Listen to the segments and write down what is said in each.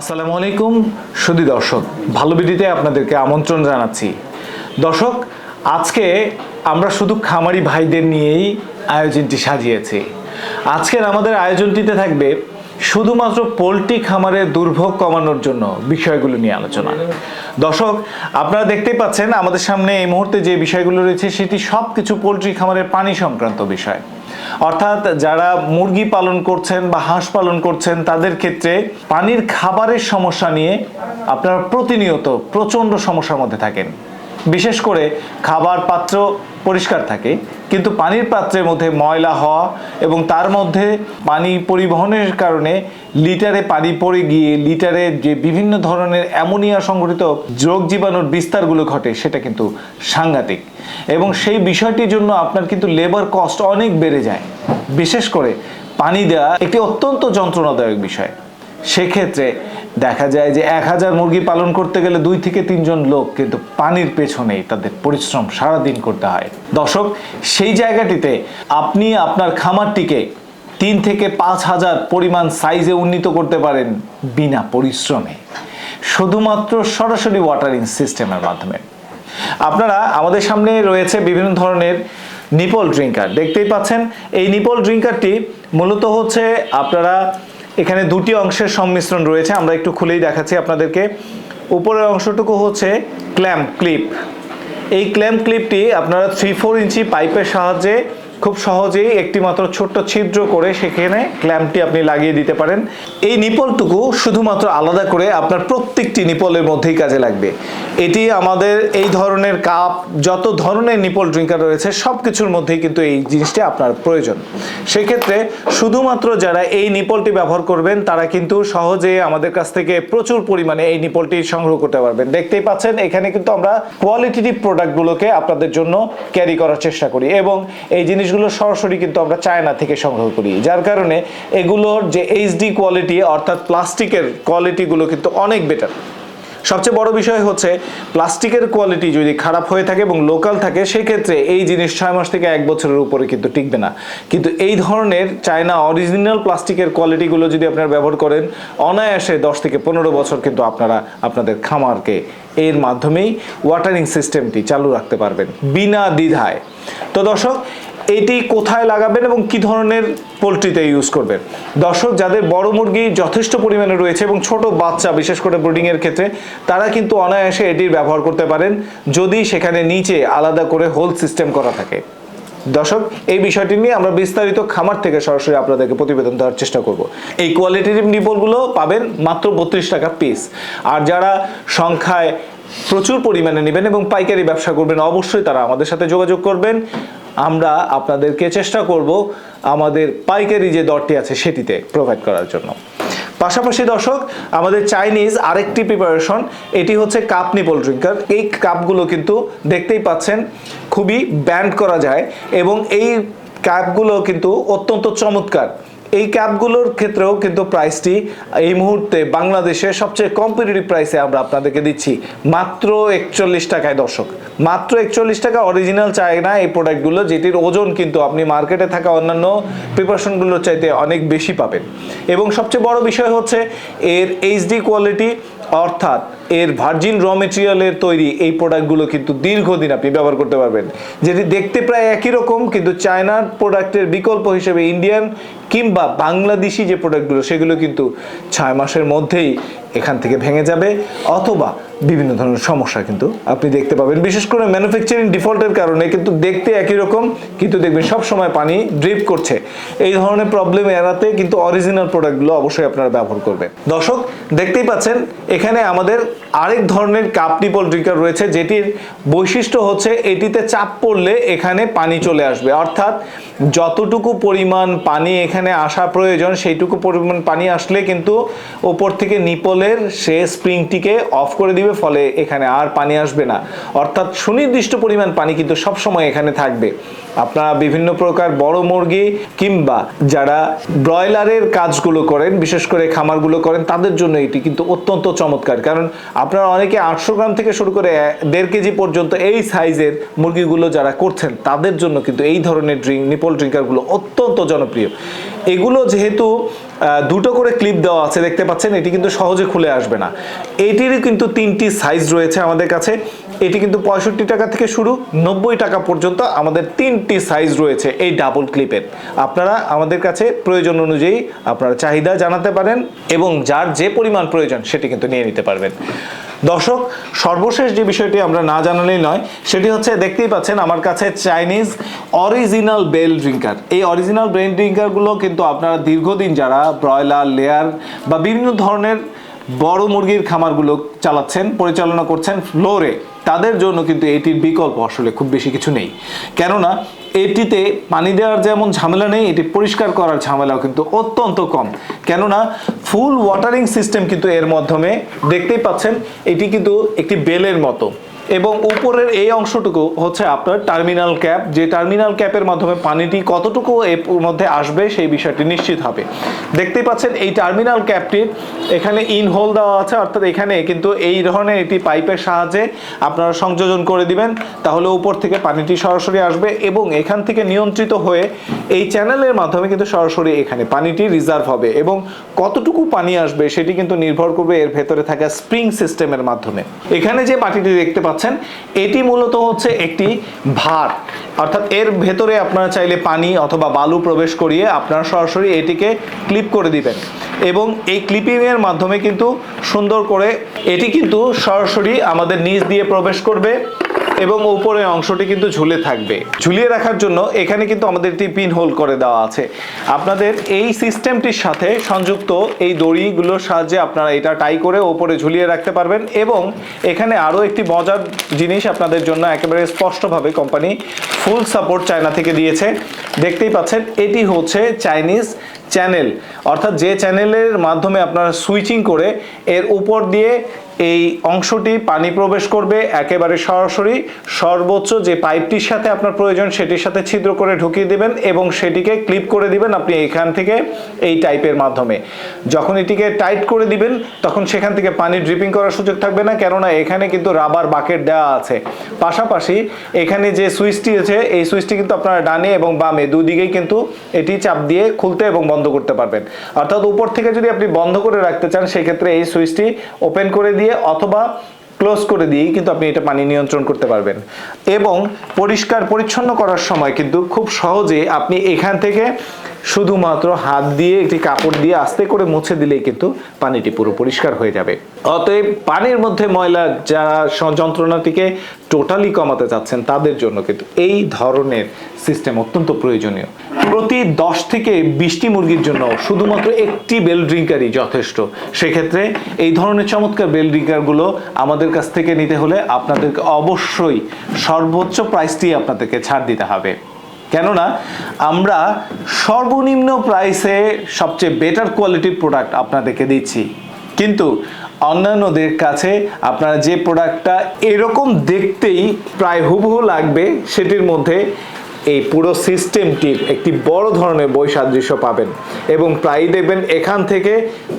আসসালামু আলাইকুম সুদী দর্শক, ভালো বিডিতে আপনাদেরকে আমন্ত্রণ জানাচ্ছি। দর্শক, আজকে আমরা শুধু খামারি ভাইদের নিয়েই আয়োজনটি সাজিয়েছি। আজকের আমাদের আয়োজনটিতে থাকবে শুধুমাত্র পোলট্রি খামারের দুর্ভোগ কমানোর জন্য বিষয়গুলো নিয়ে আলোচনা। দর্শক, আপনারা দেখতেই পাচ্ছেন আমাদের সামনে এই মুহূর্তে যে বিষয়গুলো রয়েছে, সেটি সব কিছু পোলট্রি খামারের পানি সংক্রান্ত বিষয়। অর্থাৎ যারা মুরগি পালন করছেন বা হাঁস পালন করছেন, তাদের ক্ষেত্রে পানির খাবারের সমস্যা নিয়ে আপনারা প্রতিনিয়ত প্রচণ্ড সমস্যার মধ্যে থাকেন। বিশেষ করে খাবার পাত্র পরিষ্কার থাকে, কিন্তু পানির পাত্রের মধ্যে ময়লা হওয়া এবং তার মধ্যে পানি পরিবহনের কারণে লিটারে পানি পড়ে গিয়ে, লিটারে যে বিভিন্ন ধরনের অ্যামোনিয়া সংঘটিত রোগ জীবাণুর বিস্তারগুলো ঘটে, সেটা কিন্তু সাংঘাতিক। এবং সেই বিষয়টির জন্য আপনার কিন্তু লেবার কস্ট অনেক বেড়ে যায়। বিশেষ করে পানি দেওয়া একটি অত্যন্ত যন্ত্রণাদায়ক বিষয়। সেক্ষেত্রে দেখা যায় যে এক হাজার মুরগি পালন করতে গেলে দুই থেকে তিনজন লোক কিন্তু পানির পেছনেই তাদের পরিশ্রম সারাদিন করতে হয়। দর্শক, সেই জায়গাটিতে আপনি আপনার খামারটিকে তিন থেকে পাঁচ হাজার পরিমাণ সাইজে উন্নীত করতে পারেন বিনা পরিশ্রমে। শুধুমাত্র সরাসরি ওয়াটারিং সিস্টেমের মাধ্যমে। আপনারা আমাদের সামনে রয়েছে বিভিন্ন ধরনের নিপল ড্রিঙ্কার দেখতেই পাচ্ছেন, এই নিপল ড্রিঙ্কারটি মূলত হচ্ছে আপনারা এখানে দুটি অংশের সংমিশ্রণ রয়েছে। আমরা একটু খুলেই দেখাচ্ছি আপনাদেরকে। উপরের অংশটুকু হচ্ছে ক্ল্যাম্প ক্লিপ এই ক্ল্যাম্প ক্লিপটি আপনারা থ্রি ফোর ইঞ্চি পাইপের সাহায্যে খুব সহজেই একটি মাত্র ছোট্ট ছিদ্র করে সেখানে ক্ল্যাম্পটি আপনি লাগিয়ে দিতে পারেন। এই নিপলটুকু শুধুমাত্র আলাদা করে আপনার প্রত্যেকটি নিপলের মধ্যেই কাজে লাগবে। এটি আমাদের এই ধরনের কাপ, যত ধরনের নিপল ড্রিঙ্কার রয়েছে সব কিছুর মধ্যেই কিন্তু এই জিনিসটি আপনার প্রয়োজন। সেক্ষেত্রে শুধুমাত্র যারা এই নিপলটি ব্যবহার করবেন, তারা কিন্তু সহজে আমাদের কাছ থেকে প্রচুর পরিমাণে এই নিপলটি সংগ্রহ করতে পারবেন। দেখতেই পাচ্ছেন, এখানে কিন্তু আমরা কোয়ালিটিভ প্রোডাক্টগুলোকে আপনাদের জন্য ক্যারি করার চেষ্টা করি এবং এই জিনিসগুলো সরাসরি কিন্তু আমরা চায়না থেকে সংগ্রহ করি। যার কারণে এগুলোর যে এইচডি কোয়ালিটি অর্থাৎ প্লাস্টিকের কোয়ালিটিগুলো কিন্তু অনেক বেটার সবচেয়ে বড় বিষয় হচ্ছে, প্লাস্টিকের কোয়ালিটি যদি খারাপ হয়ে থাকে এবং লোকাল থাকে, সেক্ষেত্রে এই জিনিস ছয় মাস থেকে এক বছরের উপরে কিন্তু টিকবে না। কিন্তু এই ধরনের চায়না অরিজিনাল প্লাস্টিকের কোয়ালিটিগুলো যদি আপনারা ব্যবহার করেন, অনায়াসে দশ থেকে পনেরো বছর কিন্তু আপনারা আপনাদের খামারকে এর মাধ্যমেই ওয়াটারিং সিস্টেমটি চালু রাখতে পারবেন, বিনা দ্বিধায়। তো দর্শক এটি কোথায় লাগাবেন এবং কি ধরনের পোলট্রিতে ইউজ করবেন? দর্শক, যাদের বড় মুরগি যথেষ্ট পরিমাণে রয়েছে এবং ছোট বাচ্চা, বিশেষ করে ব্রিডিং এর ক্ষেত্রে, তারা কিন্তু অনায়াসে এটির ব্যবহার করতে পারেন যদি সেখানে নিচে আলাদা করে হোল সিস্টেম করা থাকে। দর্শক, এই বিষয়টি নিয়ে আমরা বিস্তারিত খামার থেকে সরাসরি আপনাদেরকে প্রতিবেদন দেওয়ার চেষ্টা করব। এই কোয়ালিটিভ নিপলগুলো পাবেন মাত্র বত্রিশ টাকা পিস আর যারা সংখ্যায় প্রচুর পরিমাণে নেবেন এবং পাইকারি ব্যবসা করবেন, অবশ্যই তারা আমাদের সাথে যোগাযোগ করবেন। আমরা আপনাদেরকে চেষ্টা করব আমাদের পাইকারি যে দরটি আছে সেটিতে প্রোভাইড করার জন্য। পাশাপাশি দর্শক, আমাদের চাইনিজ আরেকটি প্রিপারেশন এটি হচ্ছে কাপ নিপল ড্রিঙ্কার এই কাপগুলো কিন্তু দেখতেই পাচ্ছেন, খুবই ব্যান্ড করা যায় এবং এই কাপগুলো কিন্তু অত্যন্ত চমৎকার। এই ক্যাবগুলোর ক্ষেত্রেও কিন্তু প্রাইসটি এই মুহূর্তে বাংলাদেশে সবচেয়ে কম্পিটিটিভ প্রাইসে আমরা আপনাদেরকে দিচ্ছি। মাত্র একচল্লিশ টাকায়, দর্শক। মাত্র একচল্লিশ টাকা অরিজিনাল চায় না এই প্রোডাক্টগুলো যেটির ওজন কিন্তু আপনি মার্কেটে থাকা অন্যান্য প্রিপারেশনগুলোর চাইতে অনেক বেশি পাবেন। এবং সবচেয়ে বড় বিষয় হচ্ছে এর এইচডি কোয়ালিটি অর্থাৎ এর ভার্জিন র মেটেরিয়ালের তৈরি এই প্রোডাক্টগুলো কিন্তু দীর্ঘদিন আপনি ব্যবহার করতে পারবেন। যেটি দেখতে প্রায় একই রকম, কিন্তু চায়নার প্রোডাক্টের বিকল্প হিসেবে ইন্ডিয়ান কিংবা বাংলাদেশি যে প্রোডাক্টগুলো সেগুলো কিন্তু ছয় মাসের মধ্যেই এখান থেকে ভেঙে যাবে। অথবা বিভিন্ন ধরনের সমস্যা কিন্তু আপনি দেখতে পাবেন। বিশেষ করে ম্যানুফ্যাকচারিং ডিফল্টের কারণে কিন্তু দেখতে একই রকম, কিন্তু দেখবেন সব সময় পানি ড্রিপ করছে। এই ধরনের প্রবলেম এড়াতে কিন্তু অরিজিনাল প্রোডাক্টগুলো অবশ্যই আপনারা ব্যবহার করবেন। দর্শক, দেখতেই পাচ্ছেন, এখানে আমাদের আরেক ধরনের কাপ নিপল ড্রিঙ্কার রয়েছে, যেটির বৈশিষ্ট্য হচ্ছে এটিতে চাপ পড়লে এখানে পানি চলে আসবে। অর্থাৎ যতটুকু পরিমাণ পানি এখানে আসা প্রয়োজন, সেইটুকু পরিমাণ পানি আসলে কিন্তু ওপর থেকে নিপলের সে স্প্রিংটিকে অফ করে দিবে। ফলে এখানে আর পানি আসবে না। অর্থাৎ সুনির্দিষ্ট পরিমাণ পানি কিন্তু সব সময় এখানে থাকবে। আপনারা বিভিন্ন প্রকার বড় মুরগি কিংবা যারা ব্রয়লারের কাজগুলো করেন, বিশেষ করে খামারগুলো করেন, তাদের জন্য এটি কিন্তু অত্যন্ত চমৎকার। কারণ আপনারা অনেকে আটশো গ্রাম থেকে শুরু করে দেড় কেজি পর্যন্ত এই সাইজের মুরগিগুলো যারা করছেন, তাদের জন্য কিন্তু এই ধরনের ড্রিঙ্ক নিপল ড্রিঙ্কারগুলো অত্যন্ত জনপ্রিয়। এগুলো যেহেতু দুটো করে ক্লিপ দেওয়া আছে, দেখতে পাচ্ছেন, এটি কিন্তু সহজে খুলে আসবে না। এটিরই কিন্তু তিনটি সাইজ রয়েছে আমাদের কাছে। এটি কিন্তু পঁয়ষট্টি টাকা থেকে শুরু, নব্বই টাকা পর্যন্ত আমাদের তিনটি সাইজ রয়েছে এই ডাবল ক্লিপের আপনারা আমাদের কাছে প্রয়োজন অনুযায়ী আপনারা চাহিদা জানাতে পারেন এবং যার যে পরিমাণ প্রয়োজন সেটি কিন্তু নিয়ে নিতে পারবেন। দর্শক, সর্বশেষ যে বিষয়টি আমরা না জানালেই নয়, সেটি হচ্ছে দেখতেই পাচ্ছেন আমার কাছে চাইনিজ অরিজিনাল বেল ড্রিঙ্কার। এই অরিজিনাল বেল ড্রিঙ্কারগুলো কিন্তু আপনারা দীর্ঘদিন যারা ব্রয়লার, লেয়ার বা বিভিন্ন ধরনের বড় মুরগির খামারগুলো চালাচ্ছেন, পরিচালনা করছেন ফ্লোরে, তাদের জন্য কিন্তু এটির বিকল্প আসলে খুব বেশি কিছু নেই। কেননা এটিতে পানি দেওয়ার যেমন ঝামেলা নেই, এটি পরিষ্কার করার ঝামেলাও কিন্তু অত্যন্ত কম। কেননা ফুল ওয়াটারিং সিস্টেম কিন্তু এর মাধ্যমে দেখতেই পাচ্ছেন, এটি কিন্তু একটি বেলের মতো। এবং উপরের এই অংশটুকু হচ্ছে আপনার টার্মিনাল ক্যাপ যে টার্মিনাল ক্যাপের মাধ্যমে পানিটি কতটুকু এর মধ্যে আসবে সেই বিষয়টি নিশ্চিত হবে। দেখতেই পাচ্ছেন, এই টার্মিনাল ক্যাপটির এখানে ইন হোল দেওয়া আছে, অর্থাৎ এখানে কিন্তু এই ধরনের একটি পাইপের সাহায্যে আপনারা সংযোজন করে দিবেন। তাহলে উপর থেকে পানিটি সরাসরি আসবে এবং এখান থেকে নিয়ন্ত্রিত হয়ে এই চ্যানেলের মাধ্যমে কিন্তু সরাসরি এখানে পানিটি রিজার্ভ হবে এবং কতটুকু পানি আসবে সেটি কিন্তু নির্ভর করবে এর ভেতরে থাকা স্প্রিং সিস্টেমের মাধ্যমে। এখানে যে বাটিটি দেখতে পাচ্ছেন এটি মূলত হচ্ছে একটি ভার। অর্থাৎ এর ভেতরে আপনারা চাইলে পানি অথবা বালু প্রবেশ করিয়ে আপনারা সরাসরি এটিকে ক্লিপ করে দিবেন। এবং এই ক্লিপিংয়ের মাধ্যমে কিন্তু সুন্দর করে এটি কিন্তু সরাসরি আমাদের নিচ দিয়ে প্রবেশ করবে। এবং উপরের অংশটি কিন্তু ঝুলে থাকবে। ঝুলিয়ে রাখার জন্য এখানে কিন্তু আমাদের একটি পিন হোল করে দেওয়া আছে। আপনাদের এই সিস্টেমটির সাথে সংযুক্ত এই দড়িগুলোর সাহায্যে আপনারা এটা টাই করে ওপরে ঝুলিয়ে রাখতে পারবেন এবং এখানে আরও একটি মজার জিনিস আপনাদের জন্য একেবারে স্পষ্টভাবে কোম্পানি ফুল সাপোর্ট চায়না থেকে দিয়েছে। দেখতেই পাচ্ছেন, এটি হচ্ছে চাইনিজ চ্যানেল অর্থাৎ যে চ্যানেলের মাধ্যমে আপনারা সুইচিং করে এর উপর দিয়ে এই অংশটি পানি প্রবেশ করবে, একেবারে সরাসরি সর্বোচ্চ যে পাইপটির সাথে আপনার প্রয়োজন সেটির সাথে ছিদ্র করে ঢুকিয়ে দিবেন এবং সেটিকে ক্লিপ করে দিবেন আপনি এখান থেকে এই টাইপের মাধ্যমে। যখন এটিকে টাইট করে দিবেন, তখন সেখান থেকে পানি ড্রিপিং করার সুযোগ থাকবে না, কেননা এখানে কিন্তু রাবার বাকেট দেওয়া আছে। পাশাপাশি এখানে যে সুইচটি আছে, এই সুইচটি কিন্তু আপনারা ডানে এবং বামে দুদিকেই কিন্তু এটি চাপ দিয়ে খুলতে এবং বন্ধ করতে পারবেন। অর্থাৎ উপর থেকে যদি আপনি বন্ধ করে রাখতে চান, সেক্ষেত্রে এই সুইচটি ওপেন করে দিয়ে অথবা ক্লোজ করে দিয়েই কিন্তু আপনি এটা পানি নিয়ন্ত্রণ করতে পারবেন। এবং পরিষ্কার পরিচ্ছন্ন করার সময় কিন্তু খুব সহজে আপনি এখান থেকে শুধুমাত্র হাত দিয়ে একটি কাপড় দিয়ে আস্তে করে মুছে দিলেই কিন্তু পানিটি পুরো পরিষ্কার হয়ে যাবে। অতএব পানির মধ্যে ময়লা যারা যন্ত্রণাটিকে টোটালি কমাতে চাচ্ছেন, তাদের জন্য কিন্তু এই ধরনের সিস্টেম অত্যন্ত প্রয়োজনীয়। প্রতি দশ থেকে বিশটি মুরগির জন্য শুধুমাত্র একটি বেল ড্রিঙ্কারই যথেষ্ট। সেক্ষেত্রে এই ধরনের চমৎকার বেল ড্রিঙ্কারগুলো আমাদের কাছ থেকে নিতে হলে আপনাদেরকে অবশ্যই সর্বোচ্চ প্রাইসটি আপনাদেরকে ছাড় দিতে হবে। কেননা, আমরা সর্বনিম্ন প্রাইসে সবচেয়ে বেটার কোয়ালিটির প্রোডাক্ট আপনাদেরকে দিচ্ছি। কিন্তু অন্যান্যদের কাছে আপনারা যে প্রোডাক্টটা এরকম দেখতেই প্রায় হুবহু লাগবে, সেটির মধ্যে এই পুরো সিস্টেমটির একটি বড় ধরনের বই সাদৃশ্য পাবেন। এবং প্রায়ই দেখবেন এখান থেকে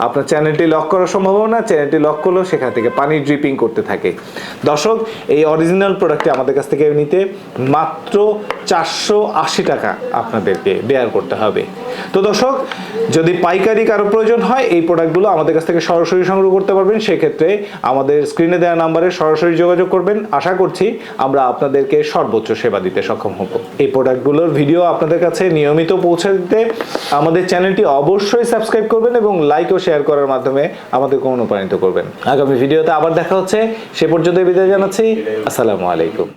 আপনার চ্যানেলটি লক করার সম্ভাবনা, চ্যানেলটি লক করলেও সেখান থেকে পানি ড্রিপিং করতে থাকে। দর্শক, এই অরিজিনাল প্রোডাক্টটি আমাদের কাছ থেকে নিতে মাত্র চারশো আশি টাকা আপনাদেরকে বেয়ার করতে হবে। তো দর্শক, যদি পাইকারি কারও প্রয়োজন হয়, এই প্রোডাক্টগুলো আমাদের কাছ থেকে সরাসরি সংগ্রহ করতে পারবেন। সেক্ষেত্রে আমাদের স্ক্রিনে দেওয়া নাম্বারে সরাসরি যোগাযোগ করবেন। আশা করছি আমরা আপনাদেরকে সর্বোচ্চ সেবা দিতে সক্ষম হব। এই প্রোডাক্টগুলোর ভিডিও আপনাদের কাছে নিয়মিত পৌঁছে দিতে আমাদের চ্যানেলটি অবশ্যই সাবস্ক্রাইব করবেন এবং লাইক ও শেয়ার করার মাধ্যমে আমাদেরকে অনুপ্রাণিত করবেন। আগামী ভিডিওতে আবার দেখা হচ্ছে। সে পর্যন্ত বিদায় জানাচ্ছি। আসসালামু আলাইকুম।